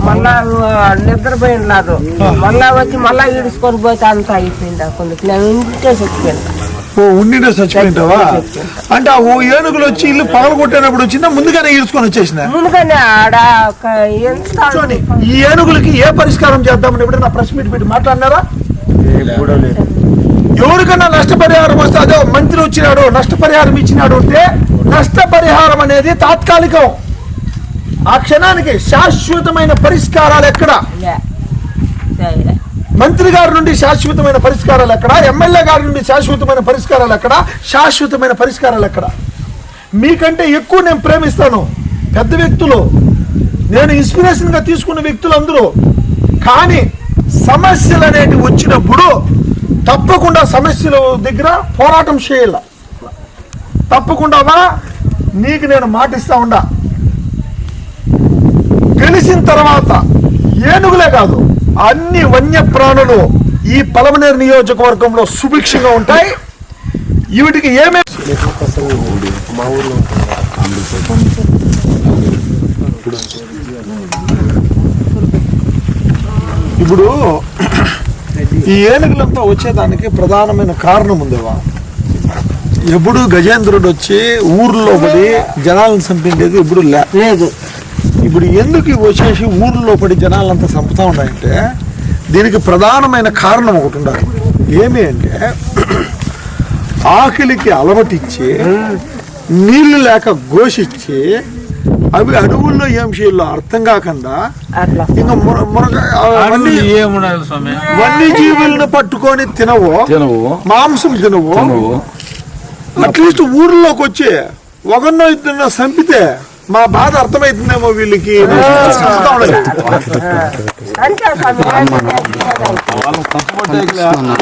మన నిద్రపోయింది నాతో ఉంటే మళ్ళా వచ్చి మళ్ళా ఈడ్చుకొని పోతే అంతా అయిపోయింది కొన్ని నేను ఇంటికే చచ్చిపోయింది ఓ ఉండినే చచ్చిపోయింటావా? అంటే ఆ ఓ ఏనుగులు వచ్చి ఇల్లు పగల కొట్టినప్పుడు వచ్చిందా? ముందుగానే ఈడ్చుకొని వచ్చేసిన? ముందుగానే ఆడ ఒక ఎంత చూడండి ఈ ఏనుగులకి ఏ పరిష్కారం చేద్దామని ఎప్పుడైనా ప్రెస్ మీట్ పెట్టి మాట్లాడినారా? ఎవరికన్నా నష్టపరిహారం వస్తే అదే మంత్రి వచ్చినాడు నష్టపరిహారం ఇచ్చినాడు అంటే నష్టపరిహారం అనేది తాత్కాలికం. ఆ క్షణానికి శాశ్వతమైన పరిష్కారాలు ఎక్కడ. మంత్రి గారి నుండి శాశ్వతమైన పరిష్కారాలు ఎక్కడ? ఎమ్మెల్యే గారి నుండి శాశ్వతమైన పరిష్కారాలు ఎక్కడ? శాశ్వతమైన పరిష్కారాలు ఎక్కడ? మీకంటే ఎక్కువ నేను ప్రేమిస్తాను పెద్ద వ్యక్తులు. నేను ఇన్స్పిరేషన్గా తీసుకున్న వ్యక్తులు అందరూ కానీ సమస్యలు అనేటివి వచ్చినప్పుడు తప్పకుండా సమస్యల దగ్గర పోరాటం చేయాల. తప్పకుండా నీకు నేను మాటిస్తా ఉండా. గెలిచిన తర్వాత ఏనుగులే కాదు. అన్ని వన్యప్రాణులు ఈ పలమనేరు నియోజకవర్గంలో సుభిక్షంగా ఉంటాయి. వీటికి ఏమే ఇప్పుడు ఈ ఏనుగులంతా వచ్చేదానికి ప్రధానమైన కారణం ఉందేవా ఎప్పుడు గజేంద్రుడు వచ్చి ఊర్లో పడి జనాలను చంపిండేది ఎప్పుడు లే లేదు. ఇప్పుడు ఎందుకు ఇవి వచ్చేసి ఊర్లో పడి జనాలంతా చంపుతా ఉన్నాయంటే దీనికి ప్రధానమైన కారణం ఒకటి ఉండాలి. ఏమి అంటే ఆకలికి అలవటిచ్చి నీళ్ళు లేక ఘోషించి అవి అడవుల్లో ఏం చేయాలో అర్థం కాకుండా ఇంకా వన్యజీవులను పట్టుకొని తినవు తినవు. మాంసం తినవు తినవు. అట్లీస్ట్ ఊర్లోకి వచ్చి ఒకరినో ఇద్దరినో చంపితే మా బాధ అర్థమవుతుందేమో వీళ్ళకి?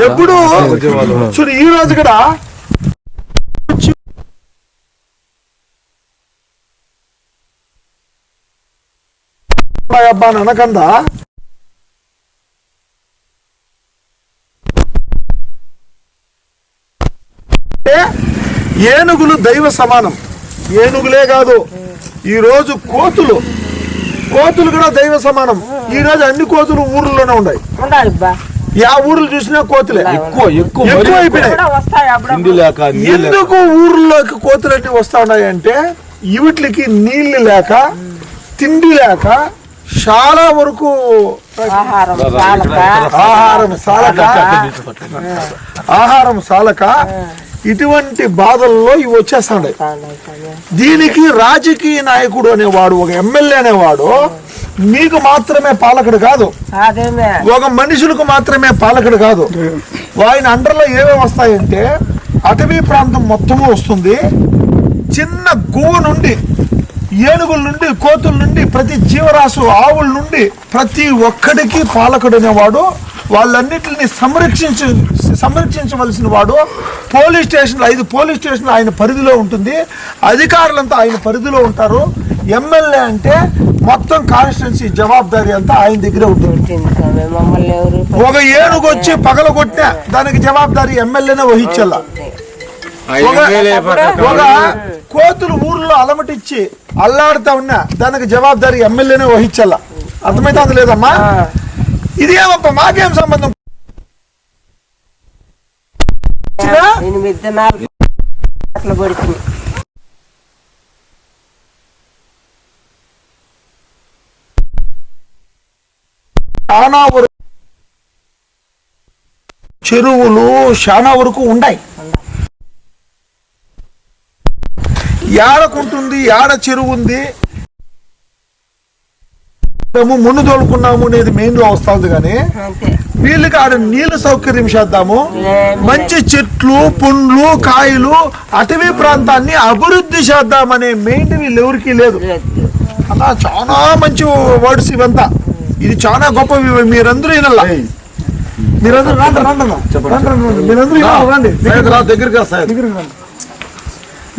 ఎప్పుడు చూడు ఈ రోజు కూడా అబ్బా అని అనకుండా ఏనుగులు దైవ సమానం. ఏనుగులే కాదు ఈ రోజు కోతులు కోతులు కూడా దైవ సమానం. ఈ రోజు అన్ని కోతులు ఊర్లోనే ఉన్నాయి. యా ఊర్లు చూసినా కోతులే. ఎక్కువ ఎక్కువ ఎక్కువ అయిపోయినాయి. ఎందుకు ఊర్లోకి కోతులన్నీ వస్తా ఉన్నాయంటే వీటికి నీళ్ళు లేక తిండి లేక చాలా వరకు ఆహారం సాలక. ఆహారం సాలక? ఇటువంటి బాధల్లో ఇవి వచ్చేస్తాయి దీనికి రాజకీయ నాయకుడు అనేవాడు ఒక ఎమ్మెల్యే అనేవాడు మీకు మాత్రమే పాలకుడు కాదు. ఒక మనుషులకు మాత్రమే పాలకుడు కాదు. ఆయన అండర్లో ఏమేమి వస్తాయంటే అటవీ ప్రాంతం మొత్తము వస్తుంది. చిన్న గువ్వ నుండి ఏనుగుల నుండి కోతుల నుండి ప్రతి జీవరాశు ఆవుల నుండి ప్రతి ఒక్కడికి పాలకుడు అనేవాడు వాళ్ళన్నిటిని సంరక్షించ సంరక్షించవలసిన వాడు పోలీస్ స్టేషన్ ఐదు పోలీస్ స్టేషన్ ఆయన పరిధిలో ఉంటుంది. అధికారులంతా ఆయన పరిధిలో ఉంటారు. ఎమ్మెల్యే అంటే మొత్తం కాన్స్టిట్యున్సీ జవాబారి అంతా ఆయన దగ్గరే ఉంటుంది. ఒక ఏనుగు వచ్చి పగల కొట్టినా దానికి జవాబారి ఎమ్మెల్యేనే వహించాల. ఒక కోతులు ఊర్లో అలమటిచ్చి అల్లాడుతా ఉన్నా దానికి జవాబారి ఎమ్మెల్యేనే వహించాల అర్థమైతే లేదమ్మా? ఇది ఏమప్ప మాకేం సంబంధం? చెరువులు చాలా వరకు ఉన్నాయి ఏడకుంటుంది ఏడ చెరువు ఉంది మేము మున్ను తోలుకున్నాము అనేది మెయిన్లో వస్తుంది కానీ వీళ్ళకి ఆడ నీళ్ళ సౌకర్యం చేద్దాము. మంచి చెట్లు పండ్లు కాయలు అటవీ ప్రాంతాన్ని అభివృద్ధి చేద్దామనే మెయిన్ వీళ్ళు ఎవరికీ లేదు. అలా చాలా మంచి వర్డ్స్ ఇవంతా. ఇది చాలా గొప్ప మీరందరూ వినల్లా మీరందరూ రండి రండి. రండి. మీరందరూ రండి దగ్గరికి వస్తాయి దగ్గరికి రండి.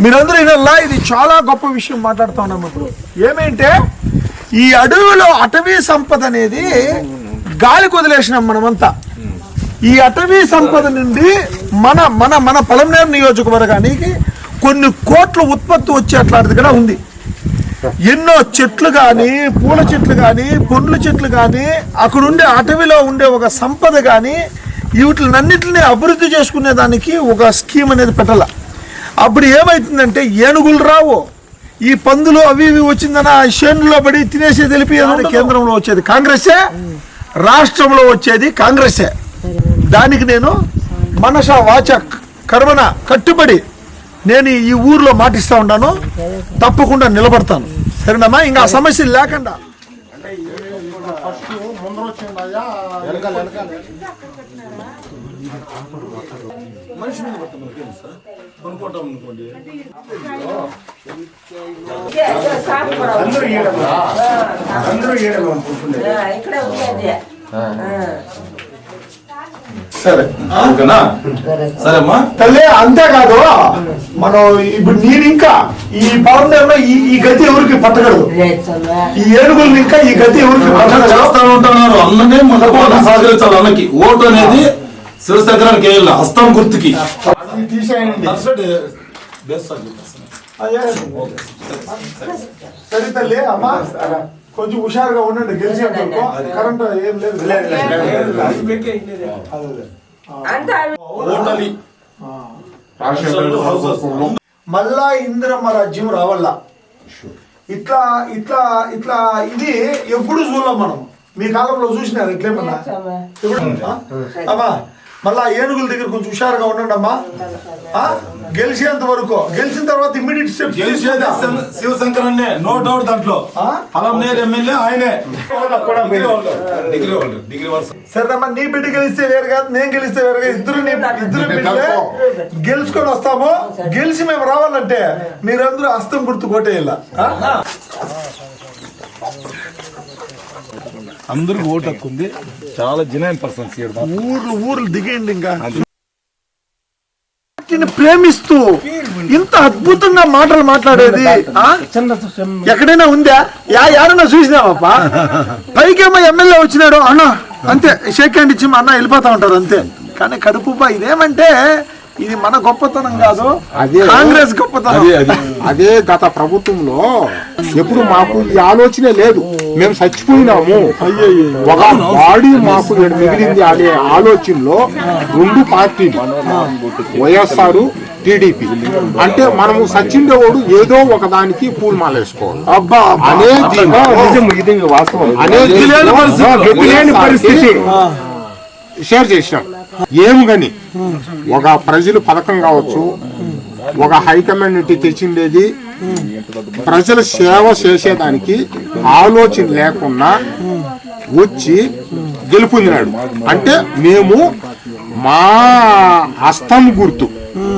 మీరందరూ ఇదల్లా ఇది చాలా గొప్ప విషయం మాట్లాడుతూ ఉన్నాం ఇప్పుడు. ఏమేంటే ఈ అడవిలో అటవీ సంపద అనేది గాలి వదిలేసినాం మనమంతా. ఈ అటవీ సంపద నుండి మన మన మన పలమనేరు నియోజకవర్గానికి కొన్ని కోట్ల ఉత్పత్తి వచ్చేట్లాంటిది కూడా ఉంది. ఎన్నో చెట్లు కానీ పూల చెట్లు కానీ పండ్ల చెట్లు కానీ అక్కడ ఉండే అటవీలో ఉండే ఒక సంపద కానీ వీటినన్నిటిని అభివృద్ధి చేసుకునే దానికి ఒక స్కీమ్ అనేది పెట్టాల. అప్పుడు ఏమవుతుందంటే ఏనుగులు రావు. ఈ పందులు అవి ఇవి వచ్చిందన చేనులో పడి తినేసి తెలిపి కేంద్రంలో వచ్చేది కాంగ్రెసే రాష్ట్రంలో వచ్చేది కాంగ్రెసే. దానికి నేను మనస వాచ కర్మన కట్టుబడి నేను ఈ ఊర్లో మాటిస్తా ఉన్నాను తప్పకుండా నిలబడతాను. సరేనమ్మా ఇంకా ఆ సమస్యలు లేకుండా. ఇక్కడే ఉండేది సరే ఓకేనా? సరేమ్మా. తల్లి అంతేకాదు మనం ఇప్పుడు నేను ఇంకా ఈ పవన్ ఈ ఈ గతి ఎవరికి పట్టగలదు ఈ ఏనుగులు ఇంకా ఈ గతి ఎవరికి చేస్తా ఉంటున్నారు అన్ననే మనకు అన్న సహకరించాలి అన్నకి. ఓటు అనేది శివశంకరానికి వేయాలి హస్తం గుర్తుకి. తీసేయండి. సరే తల్లి అమ్మా కొంచెం హుషారుగా ఉండండి గెలిచేంత కరెంట్ ఏం లేదు. అదే. అంతా ఓటలి మళ్ళా ఇందిరమ్మ రాజ్యం రావాల ఇట్లా ఇట్లా ఇట్లా ఇది ఎప్పుడు చూడలేం మనం. మీ కాలంలో చూసినారు? ఎట్లేమన్నా ఎప్పుడు? ఆ? అమ్మా మళ్ళా ఏనుగుల దగ్గర కొంచెం హుషారుగా ఉండండి అమ్మా. ఆ? గెలిచేంత వరకు. గెలిచిన తర్వాత ఇమ్మీడియట్ స్టెప్ గెలిచేది శివ- శివశంకరన్నే నో డౌట్ దాంట్లో. ఎమ్మెల్యే ఆయనే. డిగ్రీ హోల్డర్ డిగ్రీ వర్స్ సరేనమ్మా నీ బిడ్డ గెలిస్తే వేరు కాదు నేను గెలిస్తే వేరు కాదు. ఇద్దరు ఇద్దరు బిడ్డలే గెలుచుకొని వస్తాము. గెలిచి మేము రావాలంటే మీరందరూ హస్తం గుర్తు కొట్టేయాల అందరికి ఓటు హక్కు ఉంది. చాలా జెన్యున్ పర్సన్స్ ఊర్లు ఊర్లు దిగేయండి ఇంకా. ప్రేమిస్తూ ఇంత అద్భుతంగా మాటలు మాట్లాడేది ఆ? ఎక్కడైనా ఉందా? యా యాడన్నా చూసినావప్పా? పైకేమో ఎమ్మెల్యే వచ్చినాడు అన్న అంతే షేక్ హ్యాండ్ ఇచ్చి మా అన్న వెళ్ళిపోతా ఉంటారు అంతే. కానీ కడుపు బా ఇదేమంటే ఇది మన గొప్పతనం కాదు. అదే. కాంగ్రెస్ గొప్పతనం. అదే గత ప్రభుత్వంలో ఎప్పుడు మాకు ఈ ఆలోచనే లేదు. మేము చచ్చిపోయినాము. ఒక బాడీ మాకు మిగిలింది అనే ఆలోచనలో రెండు పార్టీలు. YSR TDP. అంటే మనము సచ్చిండేవాడు ఏదో ఒక దానికి పూలు మాలేసుకోవాలి. అబ్బా అబ్బా. అనే ఇది వాస్తవం. అనే గతిలేని పరిస్థితి. షేర్ చేసినాం. ఏం కానీ ఒక ప్రజలు పథకం కావచ్చు ఒక హైకమాండ్ తెచ్చిండేది. ప్రజల సేవ చేసేదానికి ఆలోచన లేకుండా వచ్చి గెలుపొందినాడు. అంటే మేము మా హస్తం గుర్తు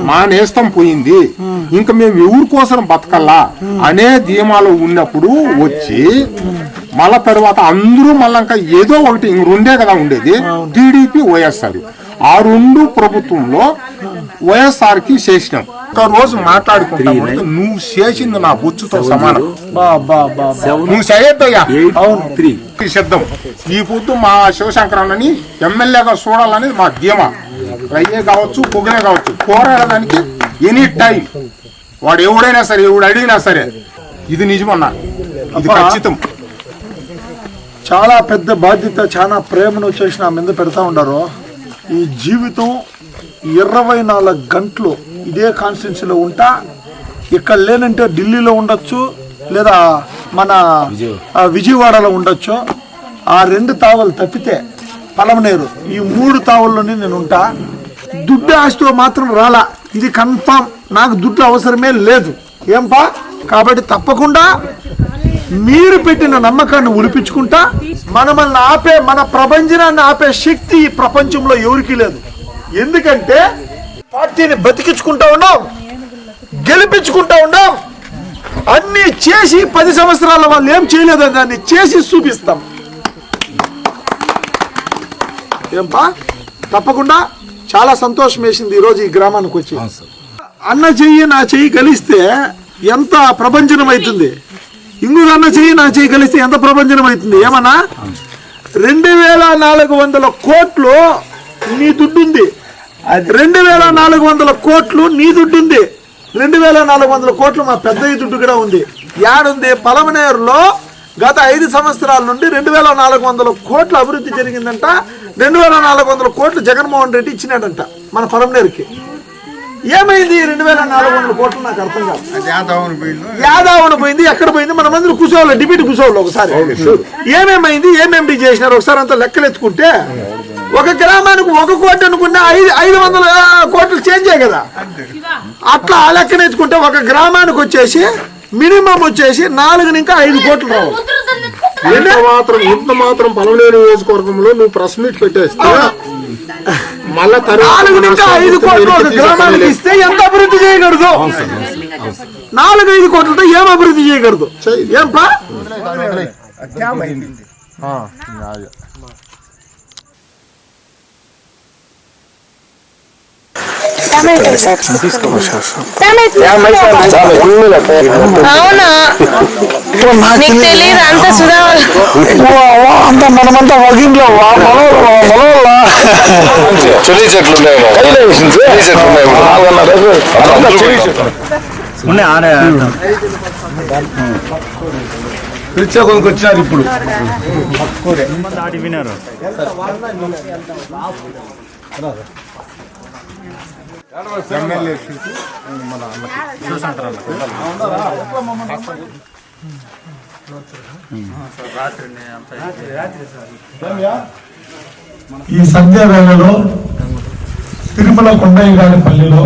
మా నేస్తం పోయింది. ఇంకా మేము ఎవరి కోసం బతకల్లా అనే ధీమాలో ఉన్నప్పుడు వచ్చి మళ్ళా తర్వాత అందరూ మళ్ళా ఇంకా ఏదో ఒకటి ఇంక రెండే కదా ఉండేది. టీడీపీ వైఎస్ఆర్ ఆ రెండు ప్రభుత్వంలో వైఎస్ఆర్కి చేసినాం. ఒక రోజు మాట్లాడుకుంటాం నువ్వు చేసింది నా బొచ్చుతో సమానం. నువ్వు చేయొద్దయ్యా. సిద్ధం. ఈ పొద్దు మా శివశంకరాన్ని ఎమ్మెల్యేగా చూడాలనేది మా ధీమా. రయ్యే కావచ్చు పొగనే కావచ్చు పోరాడడానికి ఎనీ టైం వాడు ఎవడైనా సరే ఎవడు అడిగినా సరే ఇది నిజమన్నా. ఇది. ఖచ్చితం. చాలా పెద్ద బాధ్యత చాలా ప్రేమను వచ్చేసి నా మీద పెడతా ఉండారు ఈ జీవితం ఇరవై నాలుగు గంటలు ఇదే కాన్స్టిట్యున్సీలో ఉంటా ఇక్కడ లేనంటే ఢిల్లీలో ఉండొచ్చు లేదా మన విజయవాడలో ఉండొచ్చు. ఆ రెండు తావలు తప్పితే పలమనేరు ఈ మూడు తావుల్లోనే నేను ఉంటా. దుడ్డు ఆస్తితో మాత్రం రాలా. ఇది కన్ఫామ్. నాకు దుడ్డు అవసరమే లేదు. ఏంపా? కాబట్టి తప్పకుండా మీరు పెట్టిన నమ్మకాన్ని ఉలిపించుకుంటా మనమల్ని ఆపే మన ప్రపంచనాన్ని ఆపే శక్తి ఈ ప్రపంచంలో ఎవరికీ లేదు. ఎందుకంటే పార్టీని బతికించుకుంటా ఉన్నాం గెలిపించుకుంటా ఉన్నాం. అన్ని చేసి పది సంవత్సరాల వాళ్ళు ఏం చేయలేదని దాన్ని చేసి చూపిస్తాం. ఏంపా? తప్పకుండా చాలా సంతోషం వేసింది ఈరోజు ఈ గ్రామానికి వచ్చి. అన్న చెయ్యి నా చెయ్యి కలిస్తే ఎంత ప్రభంజనం అవుతుంది? ఇంకొక అన్న చెయ్యి నా చెయ్యి కలిస్తే ఎంత ప్రభంజనం అవుతుంది? ఏమన్నా? రెండు వేల నాలుగు వందల కోట్లు నీ దుడ్డుంది. రెండు వేల నాలుగు వందల కోట్లు నీ దుడ్డుంది. రెండు వేల నాలుగు వందల కోట్లు మా పెద్దయ్య దుడ్డు కూడా ఉంది. యాడుంది పలమనేరులో గత ఐదు సంవత్సరాల నుండి రెండు వేల నాలుగు వందల కోట్ల అభివృద్ధి జరిగిందంట. రెండు వేల నాలుగు వందల కోట్లు జగన్మోహన్ రెడ్డి ఇచ్చినాడంట మన పలమనేరుకి. ఏమైంది? రెండు వేల నాలుగు వందల కోట్లు నాకు అర్థం కాదు. యాదవన పోయింది? ఎక్కడ పోయింది? మన మంది కూర్చోవాలి డిబేట్ కూర్చోవాలి ఒకసారి. ఏమేమైంది ఏమేమి చేసినారు? ఒకసారి అంతా లెక్కలు ఎత్తుకుంటే ఒక గ్రామానికి ఒక కోటి అనుకున్న ఐదు ఐదు వందల కోట్లు చేంజ్ కదా. అట్లా ఆ లెక్కన ఎత్తుకుంటే ఒక గ్రామానికి వచ్చేసి మినిమం వచ్చేసి నాలుగు ఇంకా ఐదు కోట్లు రావు. ఇంత మాత్రం ఇంత మాత్రం పలమనేరు నియోజకవర్గంలో నువ్వు ప్రెస్ మీట్ పెట్టేస్తే మళ్ళా నాలుగు ఇంకా ఐదు కోట్లు తర్వాత ఇస్తే ఎంత అభివృద్ధి చేయగలదు? నాలుగు ఐదు కోట్లతో ఏం అభివృద్ధి చేయగలదు? ఏం అవునా? నీకు తెలియదు అంత సుధా అంత మనమంతా వగింట్లో చెల్లి చెట్లు చెల్లి చెట్లు ఉన్నాయి ఇప్పుడు ఈ సంధ్యా వేళలో తిరుమల కొండయ్య గారి పల్లిలో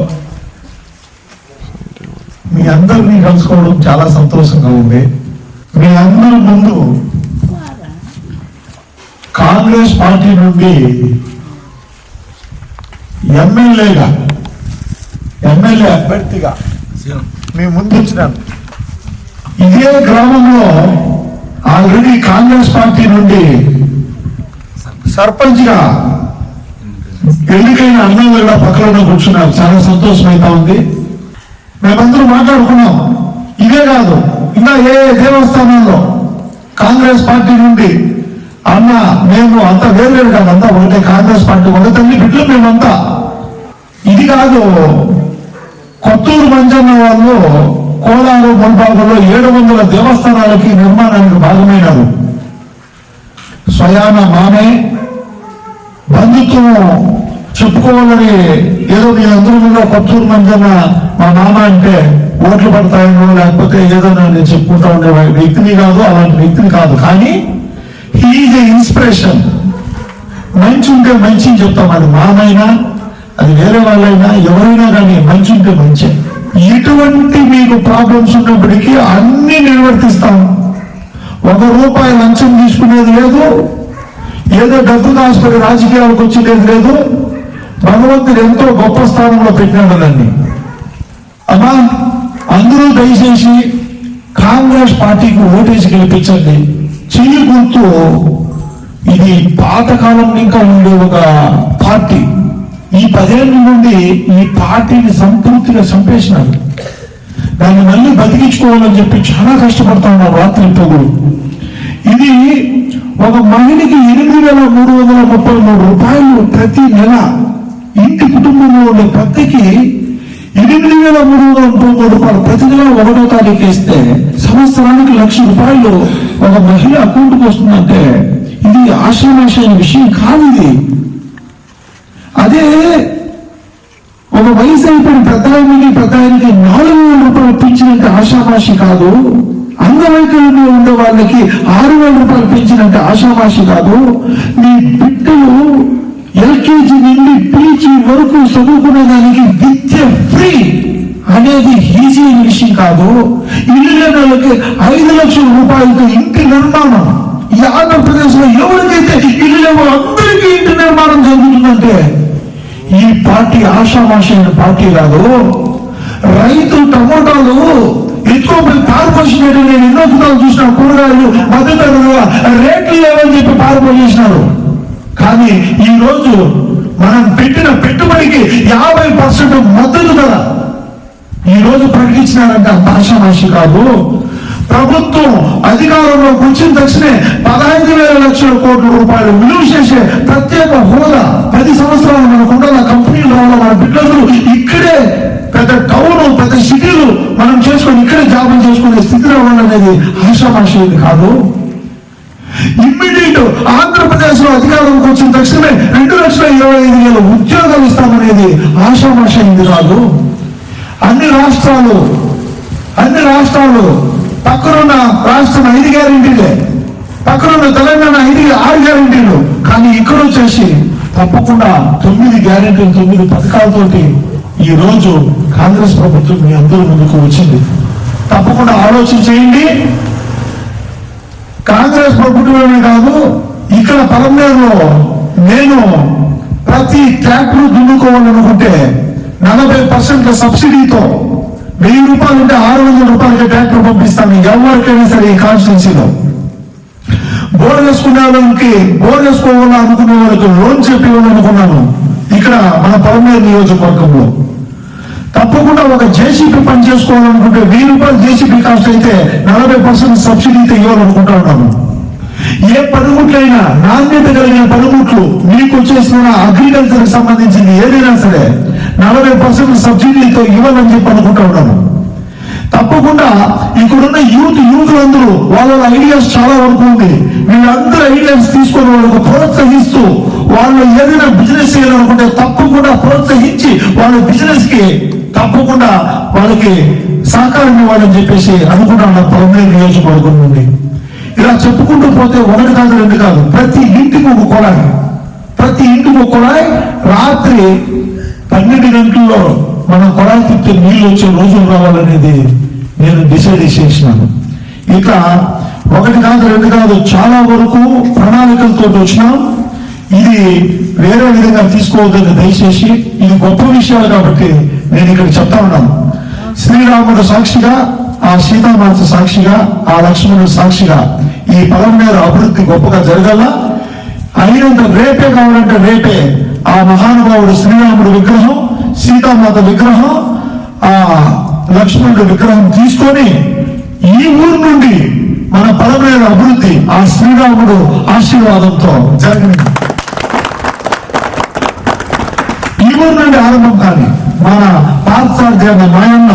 మీ అందరినీ కలుసుకోవడం చాలా సంతోషంగా ఉంది. మీ అందరి ముందు కాంగ్రెస్ పార్టీ నుండి ఎమ్మెల్యేగా ఎమ్మెల్యే అభ్యర్థిగా మీ ముందు వచ్చినాను ఇదే గ్రామంలో ఆల్రెడీ కాంగ్రెస్ పార్టీ నుండి సర్పంచ్గా ఎన్నికైన అన్నలు కూడా పక్కన కూర్చున్నారు. చాలా సంతోషం అయితే ఉంది. మేమందరం మాట్లాడుకున్నాం. ఇదే కాదు ఇంకా ఏ ఏ దేవస్థానంలో కాంగ్రెస్ పార్టీ నుండి అన్న మేము అంతా వేరు కాదు అంతా ఒకటే కాంగ్రెస్ పార్టీ ఒక తల్లి బిడ్డలు మేమంతా. ఇది కాదు కొత్తూరు మంజన్న వాళ్ళు కోలారు మున్పాకులో ఏడు వందల దేవస్థానాలకి నిర్మాణానికి భాగమైనారు. స్వయాన మామే బంధుత్వం చెప్పుకోవాలని ఏదో మీ అందరూ కొత్తూరు మంజన్న మా నాన్న అంటే ఓట్లు పడతాయనో లేకపోతే ఏదో నేను చెప్పుకుంటా ఉండే వ్యక్తిని కాదు అలాంటి వ్యక్తిని కాదు. కానీ హీఈ్ ఇన్స్పిరేషన్ మంచి ఉంటే మంచి చెప్తాం. అది మామైనా అది వేరే వాళ్ళైనా ఎవరైనా కానీ మంచి ఉంటే మంచి. ఎటువంటి మీకు ప్రాబ్లమ్స్ ఉన్నప్పటికీ అన్ని నిర్వర్తిస్తాం. ఒక రూపాయి లంచం తీసుకునేది లేదు. ఏదో డబ్బు దాచుకొని రాజకీయాలకు వచ్చేది లేదు. భగవంతుడు ఎంతో గొప్ప స్థానంలో పెట్టినాడు దాన్ని అమ్మా అందరూ దయచేసి కాంగ్రెస్ పార్టీకి ఓటేసి గెలిపించండి. చెయ్యి గుర్తు ఇది పాతకాలం ఇంకా ఉండే ఒక పార్టీ. ఈ పదేళ్ళ నుండి ఈ పార్టీని సంపూర్తిగా చంపేసినారు. దాన్ని మళ్ళీ బతికించుకోవాలని చెప్పి చాలా కష్టపడతా ఉన్నారు రాత్రి పొగుడు. ఇది ఒక మహిళకి ఎనిమిది వేల మూడు వందల ముప్పై మూడు రూపాయలు ప్రతి నెల ఇంటి కుటుంబంలో ఉండే ప్రతికి ఎనిమిది వేల మూడు వందల ముప్పై మూడు రూపాయలు ప్రతి నెల ఒకటో తారీఖు ఇస్తే సంవత్సరానికి లక్ష రూపాయలు ఒక మహిళ అకౌంట్కి వస్తుందంటే ఇది ఆశామాషైన విషయం కాదు ఇది. అదే ఒక వయసు అయిపోయిన పెద్ద ఆయనకి పెద్ద ఆయనకి నాలుగు వేల రూపాయలు పెంచినంత ఆశామాషి కాదు. అంగవైకల్యంలో ఉండే వాళ్ళకి ఆరు వేల రూపాయలు పెంచినంత ఆశామాషి కాదు. మీ బిడ్డలు ఎల్కేజీ నుండి పీజీ వరకు చదువుకునే దానికి విద్య ఫ్రీ అనేది ఈజీ విషయం కాదు. ఇల్లు ఐదు లక్షల రూపాయలతో ఇంటి నిర్మాణం. ఈ ఆంధ్రప్రదేశ్లో ఎవరికైతే ఇల్లు అందరికీ ఇంటి నిర్మాణం జరుగుతుందంటే ఈ పార్టీ ఆషామాషైన పార్టీ కాదు. రైతులు టమోటాలు ఎత్తుకోపోయి పారిపోసినట్టు నేను ఎన్నో పుట్టాలు చూసిన కూరగాయలు మద్దతు రేట్లు లేవని చెప్పి పారిపోసేసినారు కానీ ఈ రోజు మనం పెట్టిన పెట్టుబడికి యాభై పర్సెంట్ మద్దతు ధర ఈ రోజు ప్రకటించినారంటే అంత కాదు ప్రభుత్వం అధికారంలోకి వచ్చిన తక్షణే పదహైదు వేల లక్షల కోట్ల రూపాయలు విలువ చేసే ప్రత్యేక హోదా పది సంవత్సరాలు మనకు కంపెనీలు రావడం మన బిడ్డలు ఇక్కడే పెద్ద టౌన్ పెద్ద సిటీలు మనం చేసుకొని ఇక్కడే జాబులు చేసుకునే స్థితి అనేది ఆశామాషేది కాదు. ఇమ్మీడియట్ ఆంధ్రప్రదేశ్లో అధికారంలోకి వచ్చిన తక్షణమే రెండు లక్షల ఇరవై ఐదు వేల ఉద్యోగాలు ఇస్తామనేది ఆశామాష ఇది కాదు. అన్ని రాష్ట్రాలు అన్ని రాష్ట్రాలు పక్కనున్న రాష్ట్రం ఐదు గ్యారెంటీలే పక్కనున్న తెలంగాణ ఐదు ఆరు గ్యారెంటీలు కానీ ఇక్కడ వచ్చేసి తప్పకుండా తొమ్మిది గ్యారెంటీలు తొమ్మిది పథకాలతోటి ఈ రోజు కాంగ్రెస్ ప్రభుత్వం మీ అందరి ముందుకు వచ్చింది. తప్పకుండా ఆలోచన చేయండి. కాంగ్రెస్ ప్రభుత్వమే కాదు ఇక్కడ పరమేరులో నేను ప్రతి ట్రాక్టర్ దున్నుకోవాలనుకుంటే నలభై పర్సెంట్ సబ్సిడీతో వెయ్యి రూపాయలు ఉంటే ఆరు వందల రూపాయలకి ట్రాక్టర్ పంపిస్తాను ఎవరికైనా సరే ఈ కాన్స్టిట్యున్సీలో బోర్ వేసుకునే వాళ్ళకి బోర్ వేసుకోవాలని అనుకునే వాళ్ళకి లోన్ చెప్పి అనుకున్నాను. ఇక్కడ మన పరమేరు నియోజకవర్గంలో. తప్పకుండా ఒక జేసీపీ పని చేసుకోవాలనుకుంటే వెయ్యి రూపాయలు జేసీపీ కాస్ట్ అయితే నలభై పర్సెంట్ సబ్సిడీతో ఇవ్వాలనుకుంటా ఉన్నాను. ఏ పనిముట్లైనా నాణ్యత కలిగిన పనిముట్లు మీకు వచ్చేసిన అగ్రికల్చర్ సంబంధించింది ఏదైనా సరే నలభై పర్సెంట్ సబ్సిడీతో ఇవ్వాలని చెప్పి అనుకుంటా ఉన్నాను. తప్పకుండా ఇక్కడున్న యూత్ యూత్లందరూ వాళ్ళ ఐడియాస్ చాలా వరకు ఉంది. వీళ్ళందరూ ఐడియాస్ తీసుకొని వాళ్ళకు ప్రోత్సహిస్తూ వాళ్ళు ఏదైనా బిజినెస్ చేయాలనుకుంటే తప్పకుండా ప్రోత్సహించి వాళ్ళ బిజినెస్కి తప్పకుండా వాళ్ళకి సహకారం ఇవ్వాలని చెప్పేసి అనుకుంటాను పరమేరు నియోజకవర్గం నుండి. ఇలా చెప్పుకుంటూ పోతే ఒకటి కాదు రెండు కాదు. ప్రతి ఇంటికి ఒక కుళాయి. ప్రతి ఇంటికి ఒక కుళాయి రాత్రి పన్నెండు గంటల్లో మనం కొడాలి తిప్పితే నీళ్ళు వచ్చే రోజులు రావాలనేది నేను డిసైడ్ చేసినాను. ఇక ఒకటి కాదు రెండు కాదు చాలా వరకు ప్రణాళికలతో వచ్చినాం. ఇది వేరే విధంగా తీసుకోవద్దని దయచేసి ఇది గొప్ప విషయాలు కాబట్టి నేను ఇక్కడ చెప్తా ఉన్నాను. శ్రీరాముడు సాక్షిగా ఆ సీతామాత సాక్షిగా ఆ లక్ష్మణుడు సాక్షిగా ఈ పదం మీద అభివృద్ధి గొప్పగా జరగాల. అయినంత రేపే కావాలంటే రేపే. ఆ మహానుభావుడు శ్రీరాముడు విగ్రహం సీతామాత విగ్రహం ఆ లక్ష్మణుడు విగ్రహం తీసుకొని ఈ ఊరు నుండి మన పరమైన అభివృద్ధి ఆ శ్రీరాముడు ఆశీర్వాదంతో జరిగింది. ఈ ఊరు నుండి ఆరంభం కానీ మన పార్థసారథి మాయన్న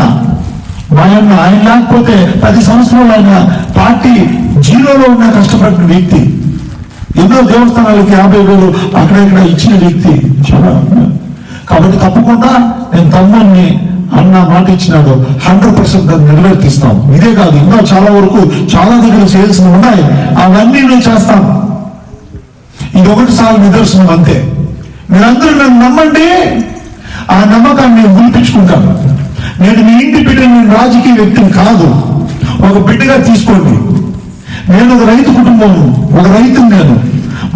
మాయన్న ఆయన లేకపోతే పది సంవత్సరాలు ఆయన పార్టీ జీరోలో ఉన్న కష్టపడిన వ్యక్తి. ఎన్నో దేవస్థానాలకి యాభై వేలు అక్కడ ఇక్కడ ఇచ్చిన వ్యక్తి. చాలా కాబట్టి తప్పకుండా నేను తమ్ముడిని అన్న మాట ఇచ్చినాడు. హండ్రెడ్ పర్సెంట్ దాన్ని నెరవేర్తిస్తాం ఇదే కాదు ఇంకా చాలా వరకు చాలా దగ్గర చేయాల్సినవి ఉన్నాయి. అవన్నీ నేను చేస్తాను. ఇది ఒకటి సార్లు నిదర్శనం అంతే. మీరందరూ నన్ను నమ్మండి. ఆ నమ్మకాన్ని నేను గుర్తించుకుంటాను నేను మీ ఇంటి బిడ్డ నేను రాజకీయ వ్యక్తిని కాదు. ఒక బిడ్డగా తీసుకోండి. నేను ఒక రైతు కుటుంబం ఒక రైతు నేను.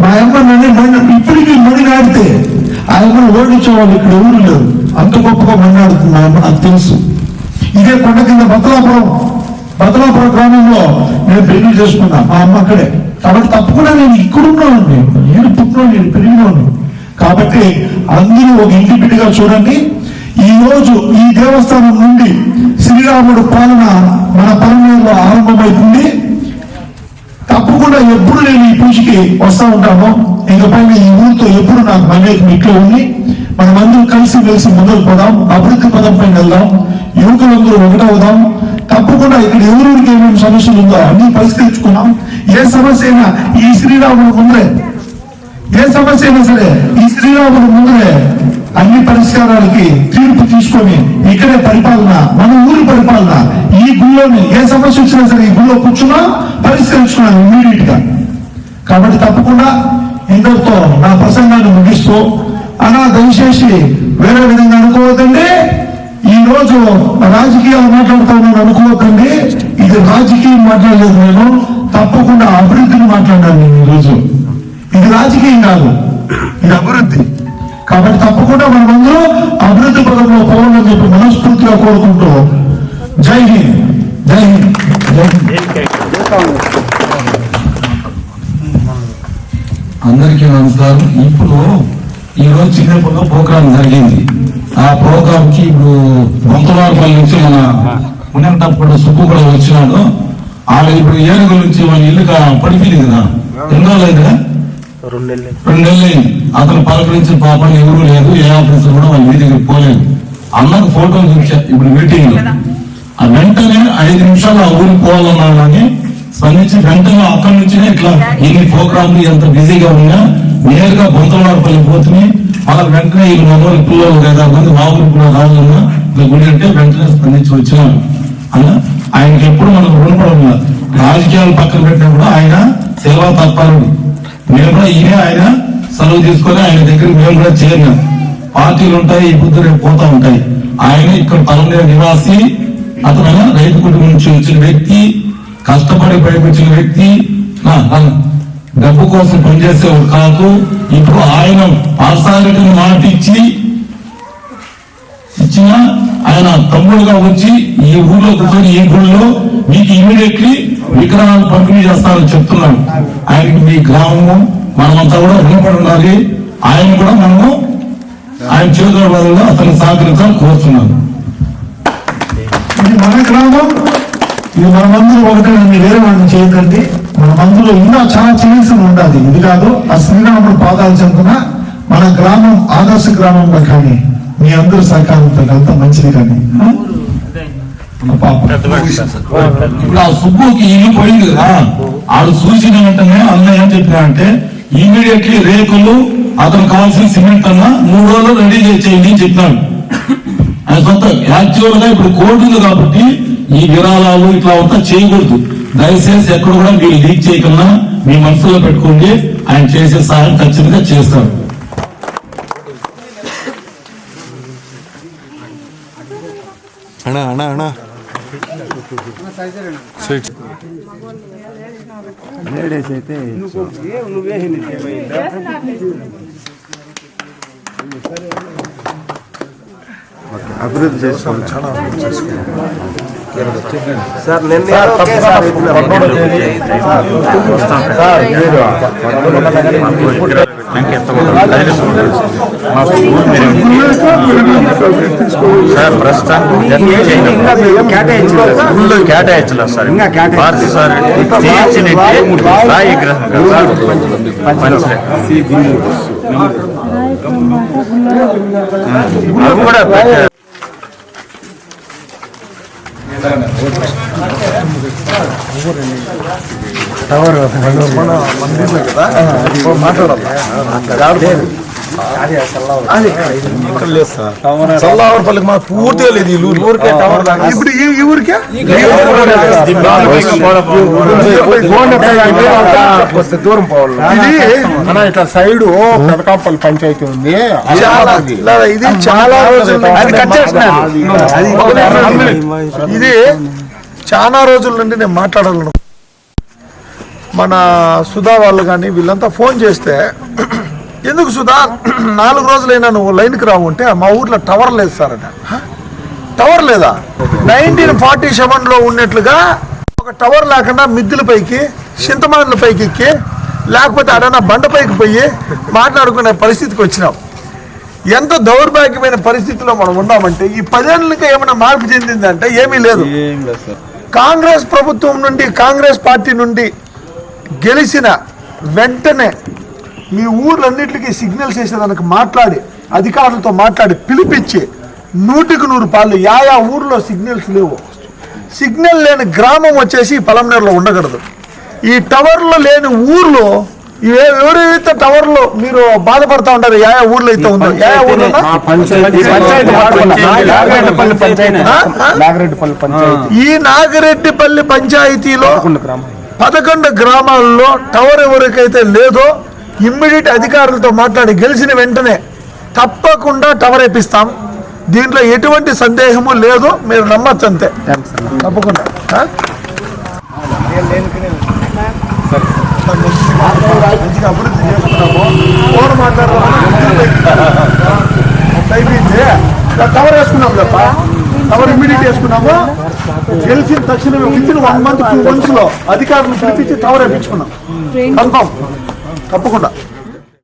మా అమ్మ నన్ను మణి ఇప్పటికీ మణి నాడితే ఆ అమ్మను ఓడించేవాళ్ళు ఇక్కడ ఎవరు లేరు. అంత గొప్పగా మన్నాడుతుంది మా అమ్మ నాకు తెలుసు. ఇదే కొండ కింద బతలాపురం బతలాపురం గ్రామంలో నేను పెళ్ళి చేసుకున్నా. మా అమ్మ అక్కడే. కాబట్టి తప్పకుండా నేను ఇక్కడున్నాను. నేను నేను పుట్టిన నేను పెరిగినాను కాబట్టి అందరూ ఒక ఇంటి బిడ్డగా చూడండి. ఈ రోజు ఈ దేవస్థానం నుండి శ్రీరాముడు పాలన మన పరమేరులో ఆరంభమవుతుంది తప్పకుండా ఎప్పుడు నేను ఈ పూజకి వస్తా ఉంటాను ఇకపైన ఈ ఊరితో ఎప్పుడు నాకు మమేకం ఇట్లా ఉంది. మనమందరం కలిసి కలిసి ముందుకు పోదాం అభివృద్ధి పదం పైన వెళ్దాం యువకులందరూ ఒకటవుదాం తప్పకుండా ఇక్కడ ఎవరికి ఏమేమి సమస్యలు ఉందో అన్ని పరిష్కరించుకున్నాం ఏ సమస్య అయినా ఈ శ్రీరాముడు ముందే. ఏ సమస్య అయినా సరే ఈ శ్రీరాముడు ముందే అన్ని పరిష్కారాలకి తీర్పు తీసుకొని ఇక్కడే పరిపాలన మన ఊరి పరిపాలన ఈ గుళ్ళోని ఏ సమస్య వచ్చినా సరే ఈ గుళ్ళో కూర్చున్నా పరిష్కరించుకున్నాను ఇమ్మీడియట్గా కాబట్టి తప్పకుండా ఇంతటితో నా ప్రసంగాన్ని ముగిస్తూ అలా దయచేసి వేరే విధంగా అనుకోవద్దండి. ఈ రోజు రాజకీయాలు మాట్లాడుతున్నాను అనుకోవద్దండి. ఇది రాజకీయం మాట్లాడలేదు నేను. తప్పకుండా అభివృద్ధిని మాట్లాడాను నేను ఈ రోజు ఇది రాజకీయం కాదు. ఇది అభివృద్ధి. కాబట్టి తప్పకుండా మనమందరూ అభివృద్ధి పదంలో పోవాలని చెప్పి మనస్ఫూర్తిగా కోరుకుంటూ జై హింద్. జై హింద్. జై హింద్. అందరికీ నమస్కారం. ఇప్పుడు ఈ రోజు చిన్నప్పుడు ప్రోగ్రాం జరిగింది. ఆ ప్రోగ్రామ్కి ఇప్పుడు బొంతవారిపల్లి నుంచి మన మునంతప్పుడు సుబ్బు కూడా వచ్చినాడు. వాళ్ళు ఇప్పుడు ఏనుగుల నుంచి వాళ్ళ ఇల్లు పడిపోయింది కదా. ఎన్నో లేదా అయిందా అతను పలకరించిన పాపం ఎవరూ లేదు ఏ ఆఫీసర్ కూడా వాళ్ళ వీధికి పోలేదు. అన్నకు ఫోటో చూపించారు ఇప్పుడు మీటింగ్లో వెంటనే ఐదు నిమిషాలు ఆ ఊరికి పోవాలన్నాను స్పందించి వెంటనే అక్కడి నుంచి ఇట్లా ఎన్ని ప్రోగ్రాంలు ఎంత బిజీగా ఉన్నా నేరుగా బొంతవాడపల్లి పోతున్నాయి అలా వెంటనే ఈ మనోళ్ళు పిల్లలు లేదా మంది బాబులు కూడా రావాలన్నా ఇట్లా గుడి అంటే వెంటనే స్పందించి వచ్చినాను అలా ఆయనకి ఎప్పుడు మనకు రుణపడం రాజకీయాలు పక్కన పెట్టినా కూడా ఆయన సేవా తత్పరుడు. మేము కూడా ఈయన ఆయన సెలవు తీసుకొని ఆయన దగ్గర మేము కూడా చేరినాం. పార్టీలు ఉంటాయి ఈ బుద్ధి రేపు పోతా ఉంటాయి. ఆయన ఇక్కడ పలనే నివాసి అతను రైతు కుటుంబం నుంచి వచ్చిన వ్యక్తి. కష్టపడి పైకి వ్యక్తి డబ్బు కోసం పనిచేసేవాడు కాదు ఇప్పుడు ఆయన పాసారెడ్డిని మాట ఇచ్చి ఇచ్చిన ఆయన తమ్ముడుగా వచ్చి ఈ ఊళ్ళో కూర్చొని ఈ గుడిలో మీకు ఇమీడియట్లీ విగ్రహాలు పంపిణీ చేస్తారని చెప్తున్నాను ఆయనకి మీ గ్రామము మనమంతా కూడా రుణపడి ఉండాలి. ఆయన కూడా మనము ఆయన చేతుల బదులుగా అతను సహకరించాలని కోరుతున్నాను. ఇది మన గ్రామం. ఇది మన మందులు ఒకటే వేరే వాళ్ళని చేయకండి. మన మందులో ఇంకా చాలా చేయాల్సి ఉండాలి. ఇది కాదు ఆ శ్రీరాముడు పాదాలు చెందున మన గ్రామం ఆదర్శ గ్రామంలో కానీ మీ అందరూ సహకారంతో అంత మంచిది కానీ. ఇప్పుడు ఆ సుబ్బుకి ఇల్లు పోయింది కదా. ఆడు చూసిన వెంటనే అన్న ఏం చెప్పినా అంటే ఇమీడియట్లీ రేకులు అతను కావాల్సిన సిమెంట్ అన్నా మూడు రోజులు రెడీ చేయండి అని చెప్పినాడు. ఆయన సొంత యాక్చువల్గా ఇప్పుడు కోర్టు ఉంది కాబట్టి ఈ విరాళాలు ఇట్లా అంతా చేయకూడదు. దయచేసి ఎక్కడ కూడా మీరు లీక్ చేయకుండా మీ మనసులో పెట్టుకోండి. ఆయన చేసే సహాయం ఖచ్చితంగా చేస్తారు. అన్నా అన్నా అన్నా. నువ్వే అభివృద్ధి చేసుకోవాలి చాలా అభివృద్ధి చేసుకోవాలి సార్ ఒకేసారి సార్ ప్రస్తుతానికి కేటాయించలేదు సార్ ఇంకా భారతి సార్ చేయించినట్టే స్థాయి విగ్రహం కదా సార్ మంచిదే అది కూడా పెట్టారు. చల్లావరపల్లికి మాకు పూర్తిగా లేదు ఈ ఊరు. ఊరికే ఇప్పుడు ఈ- ఊరికే? దూరం పోవాలి ఇది మన ఇట్లా సైడ్ పెదకాంపల్లి పంచాయతీ ఉంది. ఇది చాలా. ఇది చాలా రోజుల నుండి నేను మాట్లాడాలను మన సుధా వాళ్ళు కానీ వీళ్ళంతా ఫోన్ చేస్తే ఎందుకు సుధా? నాలుగు రోజులైనా నువ్వు లైన్కి రావు అంటే మా ఊర్లో టవర్ లేదు సార్ అట "హ? టవర్ లేదా? నైన్టీన్ ఫార్టీ సెవెన్లో ఉన్నట్లుగా ఒక టవర్ లేకుండా మిద్దుల పైకి చింతమానుల పైకి ఎక్కి లేకపోతే అడన్నా బండ పైకి పోయి మాట్లాడుకునే పరిస్థితికి వచ్చినాం ఎంత దౌర్భాగ్యమైన పరిస్థితిలో మనం ఉన్నామంటే ఈ పదేళ్ళకి ఏమైనా మార్పు చెందిందంటే ఏమీ లేదు. కాంగ్రెస్ ప్రభుత్వం నుండి కాంగ్రెస్ పార్టీ నుండి గెలిచిన వెంటనే మీ ఊర్లన్నిటికీ సిగ్నల్స్ వేసేదానికి మాట్లాడి అధికారులతో మాట్లాడి పిలిపించి నూటికి నూరు పాళ్ళు యా యా ఊర్లో సిగ్నల్స్ లేవు. సిగ్నల్ లేని గ్రామం వచ్చేసి పలంనేరులో ఉండకూడదు. ఈ టవర్లు లేని ఊర్లో ఏ- ఎవరైతే టవర్లో మీరు బాధపడతా ఉంటారు యా ఊర్లో అయితే ఉందో యా ఊర్లో ఈ నాగిరెడ్డిపల్లి పంచాయతీలో పదకొండు గ్రామాల్లో టవర్ ఎవరికైతే లేదో ఇమ్మీడియట్ అధికారులతో మాట్లాడి గెలిచిన వెంటనే తప్పకుండా టవర్ వేపిస్తాం. దీంట్లో ఎటువంటి సందేహము లేదు మీరు నమ్మచ్చు అంతే. తప్పకుండా? మంచిగా అభివృద్ధి చేసుకున్నాము ఫోన్ మాట్లాడదాం అయిపోయింది ఇలా టవర్ వేసుకున్నాం తప్ప టవర్ ఇమీడియట్ వేసుకున్నాము. గెలిచిన తక్షణమే within one month two మంత్స్లో అధికారులు పిలిపించి టవర్ వేపించుకున్నాం. కన్ఫామ్ తప్పకుండా